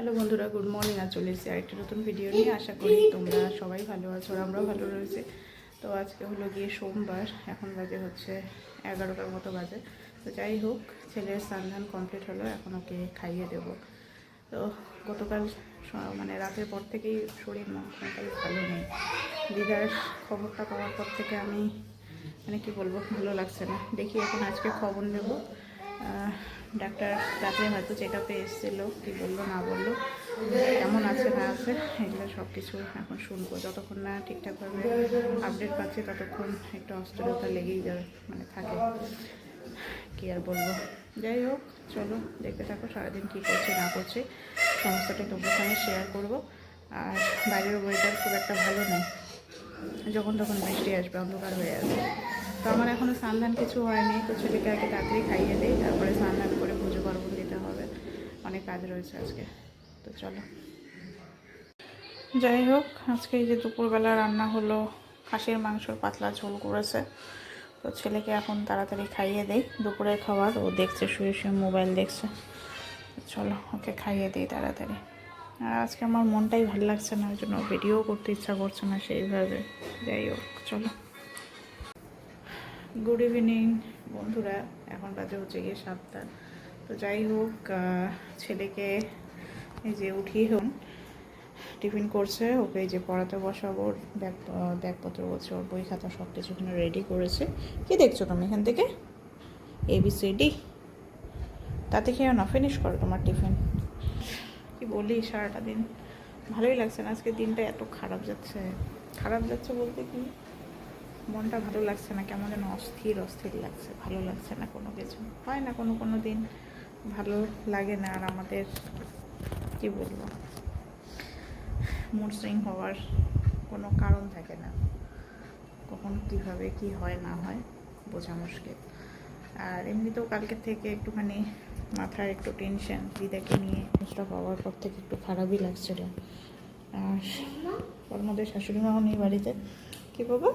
Hello বন্ধুরা, good morning. আর চলে এসেছি আরেকটি নতুন ভিডিও নিয়ে। আশা করি তোমরা সবাই ভালো আছো আমরাও ভালো রয়েছে। তো আজকে হলো গিয়ে সোমবার, এখন বাজে হচ্ছে এগারোটার মতো বাজে। তো যাই হোক, ছেলের স্নান কমপ্লিট হলো, এখন ওকে খাইয়ে দেব। তো গতকাল মানে রাতের পর থেকেই শরীর কোনোটাই ভালো নেই। দিদার খবরটা পাওয়ার পর থেকে আমি মানে কি বলব, ভালো লাগছে না। দেখি এখন আজকে খবর নেব। ডাক্তার রাতে হয়তো চেক আপে এসেছিল, কী বলল, না বলল, কেমন আছে, না আছে, এগুলো সব কিছু এখন শুনব। যতক্ষণ না ঠিকঠাকভাবে আপডেট পাচ্ছি, ততক্ষণ একটু অস্থিরতা লেগেই যাবে মানে থাকে। কী আর বলব? যাই হোক, চলো, দেখতে থাকো সারাদিন কী করছি, না করছি সমস্তটা তোমার সঙ্গে শেয়ার করব। আর বাইরের ওয়েদার খুব একটা ভালো নয়। যখন তখন বৃষ্টি আসবে, অন্ধকার হয়ে আসবে। তো আমার এখনও স্নান কিছু হয়নি, তো ছেলেকে আগে তাড়াতাড়ি খাইয়ে দিই, তারপরে স্নান করে পুজো পার্বণ দিতে হবে। অনেক কাজ রয়েছে আজকে, তো চলো। যাই হোক, আজকে এই যে দুপুরবেলা রান্না হলো, খাসির মাংসর পাতলা ঝোল করেছে। তো ছেলেকে এখন তাড়াতাড়ি খাইয়ে দেই, দুপুরের খাবার, ও দেখছে, শুয়ে শুয়ে মোবাইল দেখছে। চলো, ওকে খাইয়ে দিই তাড়াতাড়ি। আর আজকে আমার মনটাই ভালো লাগছে না, ওই জন্য ভিডিও করতে ইচ্ছা করছে না সেইভাবে। যাই হোক, চলো। গুড ইভিনিং বন্ধুরা। এখন বাজে হচ্ছে গিয়ে সাতটা। তো যাই হোক ছেলেকে এই যে উঠিয়ে হন টিফিন করছে। ওকে যে পড়াতে বসাবো, ব্যাগ ব্যাগপত্র বলছে ওর বই খাতা সব কিছু এখানে রেডি করেছে। কি দেখছ তুমি এখান থেকে? এবিসিডি তাতে খেয়েও না ফিনিশ করো তোমার টিফিন। কি বলি সারাটা দিন? ভালোই লাগছে না আজকে দিনটা এত খারাপ যাচ্ছে। খারাপ যাচ্ছে বলতে কি? মনটা ভালো লাগছে না, কেমন যেন অস্থির অস্থির লাগছে, ভালো লাগছে না কোনো কিছু। হয় না কোনো কোনো দিন ভালো লাগে না আর আমাদের, কি বলব? মুড সুইং হওয়ার কোনো কারণ থাকে না। কখন কীভাবে কি হয়, না হয়, বোঝা মুশকিল। আর এমনিতেও কালকে থেকে একটুখানি মাথার একটু টেনশন দিদাকে নিয়ে জিনিসটা পাওয়ার পর থেকে একটু খারাপই লাগছিল। আর ওর মধ্যে শাশুড়ি মাও নেই বাড়িতে। কি বাবা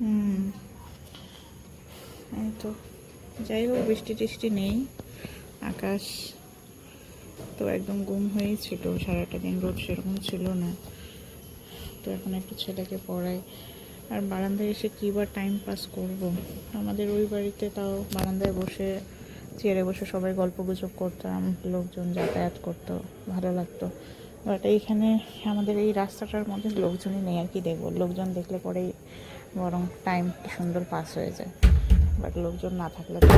হুম। এই তো, যাই হোক, বৃষ্টি টিষ্টি নেই, আকাশ তো একদম গুম হয়েই ছিল সারাটা দিন রোদ সেরকম ছিল না। তো এখন একটু ছেলেকে পড়াই। আর বারান্দায় এসে কী বা টাইম পাস করব? আমাদের ওই বাড়িতে তাও বারান্দায় বসে চেয়ারে বসে সবাই গল্প গুজব করতাম, লোকজন যাতায়াত করতো, ভালো লাগতো। বাট এইখানে আমাদের এই রাস্তাটার মধ্যে লোকজনই নেই আর কি দেখব। লোকজন দেখলে পরেই বরং টাইম সুন্দর পাস হয়ে যায়। বাট লোকজন না থাকলে তো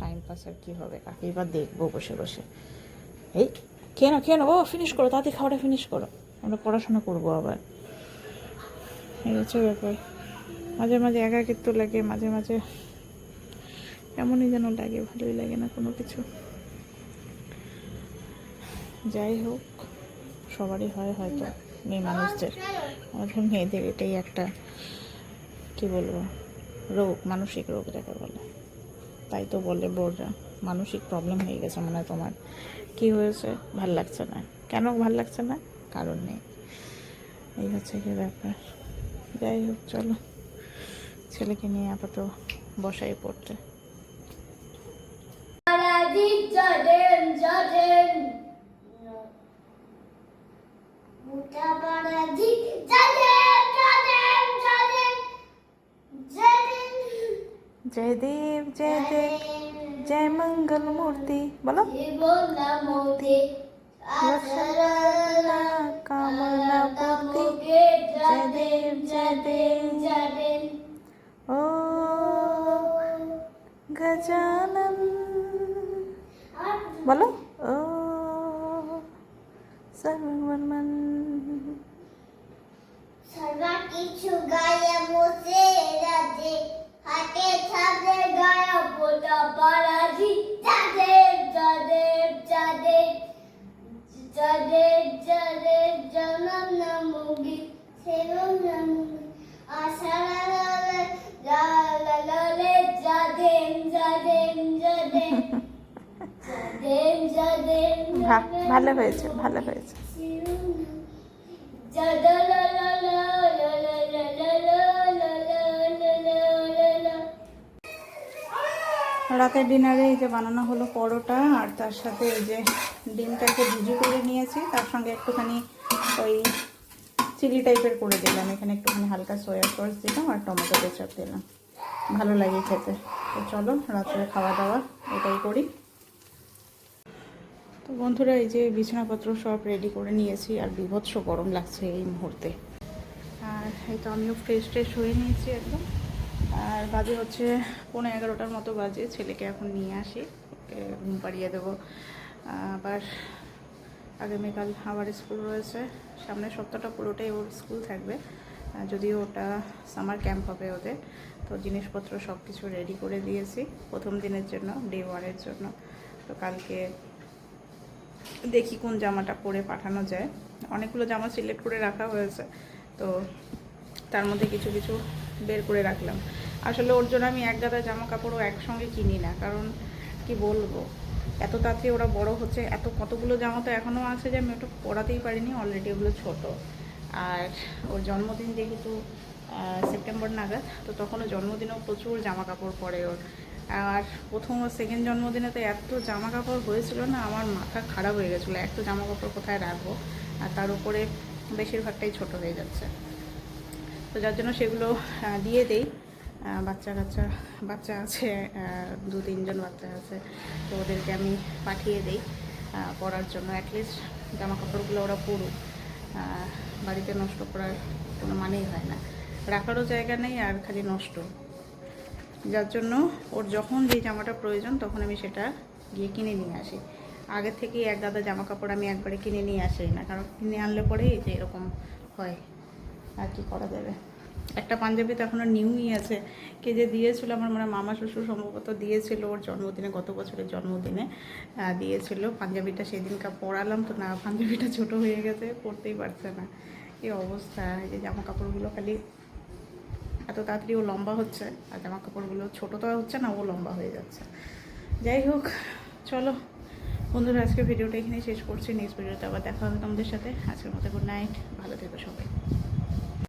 টাইম পাস আর কী হবে? কাকেই বা দেখব বসে বসে। এই, খেয়ে নাও ও ফিনিশ করো তাতে খাওয়াটা ফিনিশ করো। আমরা পড়াশোনা করব আবার। এই হচ্ছে ব্যাপার। মাঝে মাঝে একাকিত্ব লাগে, মাঝে মাঝে এমনই যেন লাগে, ভালোই লাগে না কোনো কিছু। যাই হোক। সবারই হয় হয়তো, মেয়ে মানুষদের। আমাদের মেয়েদের এটাই একটা, কি বলব, রোগ, মানসিক রোগ যাকে বলে। তাই তো বলে বোর্ডরা মানসিক প্রবলেম হয়ে গেছে মনে তোমার। কি হয়েছে? ভালো লাগছে না। কেন ভালো লাগছে না? কারণ নেই। এই হচ্ছে কি ব্যাপার। যাই হোক, চলো। ছেলেকে নিয়ে আপাতত বসাই পড়তে। Paradis Jordan, Jordan. Buta paradis Jordan, Jordan, Jordan. Jordan. জয় দেব জয় দেব জয় মঙ্গল মূর্তি বলো জীবনা মধ্যে রসনা কামনা পূর্তি জয় দেব জয় দেব Jordan. ও গজানন বলো ও সর্বমন কিছু গায়ে বসে রাজে। হাতে ছাদে গায়ে পোটা পারাজি। যাদের যাদের যাদের যাদের যাদের জনম নামুগি সেরম নামুগি। আশারা লালে লালা লালে যাদের যাদের যাদের যাদের যাদের ভালো হয়েছে ভালো হয়েছে। রাতের ডিনারে এই যে বানানো হলো পরোটা, আর তার সাথে এই যে ডিমটাকে ভিজি করে নিয়েছি, তার সঙ্গে একটুখানি ওই চিলি টাইপের করে দিলাম। এখানে একটুখানি হালকা সয়া সস দিলাম আর টমেটো কেচাপ দিলাম। ভালো লাগে খেতে। তো চলো রাত্রে খাওয়া দাওয়া, এটাই করি। তো বন্ধুরা, এই যে বিছানাপত্র সব রেডি করে নিয়েছি, আর বিভৎস গরম লাগছে এই মুহূর্তে। আর এই তো আমিও ফ্রেশ ট্রেশ হয়ে নিয়েছি একদম। আর বাজে হচ্ছে পনেরো এগারোটার মতো বাজে, ছেলেকে এখন নিয়ে আসি ঘুম পাড়িয়ে দেবো। আবার আগামীকাল আবার স্কুল রয়েছে সামনের সপ্তাহটা পুরোটাই ওর স্কুল থাকবে যদিও ওটা সামার ক্যাম্প হবে ওদের, তো জিনিসপত্র সব কিছু রেডি করে দিয়েছি, প্রথম দিনের জন্য ডে ওয়ানের জন্য। তো কালকে দেখি কোন জামাটা পরে পাঠানো যায়। অনেকগুলো জামা সিলেক্ট করে রাখা হয়েছে, তো তার মধ্যে কিছু কিছু বের করে রাখলাম। আসলে ওর জন্য আমি এক গাদা জামা কাপড়ও একসঙ্গে কিনি না, কারণ কি বলব? এত তাড়াতাড়ি ওরা বড় হচ্ছে, এত কতগুলো জামা তো এখনও আছে যে আমি ওটা পরাতেই পারিনি অলরেডি ওগুলো ছোট। আর ওর জন্মদিন যেহেতু সেপ্টেম্বর নাগাদ, তো তখনও জন্মদিনেও প্রচুর জামা কাপড় পরে ওর। আর প্রথম ও সেকেন্ড জন্মদিনে তো এত জামা কাপড় হয়েছিল না, আমার মাথা খারাপ হয়ে গেছিল, এত জামা কাপড় কোথায় রাখব? আর তার উপরে বেশিরভাগটাই ছোট হয়ে যাচ্ছে। তো যার জন্য সেগুলো দিয়ে দেই। বাচ্চা কাচ্চা, বাচ্চা আছে দু তিনজন বাচ্চা আছে, তো ওদেরকে আমি পাঠিয়ে দিই পরার জন্য। অ্যাটলিস্ট জামা কাপড়গুলো ওরা পরুক বাড়িতে নষ্ট করার কোনো মানেই হয় না। রাখারও জায়গা নেই আর খালি নষ্ট। যার জন্য ওর যখন যে জামাটা প্রয়োজন, তখন আমি সেটা গিয়ে কিনে নিয়ে আসি। আগের থেকেই এক গাদা জামা কাপড় আমি একবারে কিনে নিয়ে আসি না, কারণ কিনে আনলে পরেই যে এরকম হয়। আর কি করা যাবে। একটা পাঞ্জাবি তো এখনও নিউই আছে। কে যে দিয়েছিল আমার মানে মামা শ্বশুর সম্ভবত দিয়েছিল ওর জন্মদিনে, গত বছরের জন্মদিনে দিয়েছিল। পাঞ্জাবিটা সেদিনকা পরালাম তো না, পাঞ্জাবিটা ছোট হয়ে গেছে, পরতেই পারছে না। এই অবস্থা? এই যে জামা কাপড়গুলো খালি এত তাড়াতাড়ি ও লম্বা হচ্ছে, আর জামা কাপড়গুলো ছোটো তো হচ্ছে না, ও লম্বা হয়ে যাচ্ছে। যাই হোক, চলো। বন্ধুরা আজকে ভিডিওটা এখানে শেষ করছি। নেক্সট ভিডিওতে আবার দেখা হবে তোমাদের সাথে। আজকের মতো গুড নাইট। ভালো থেকো সবাই।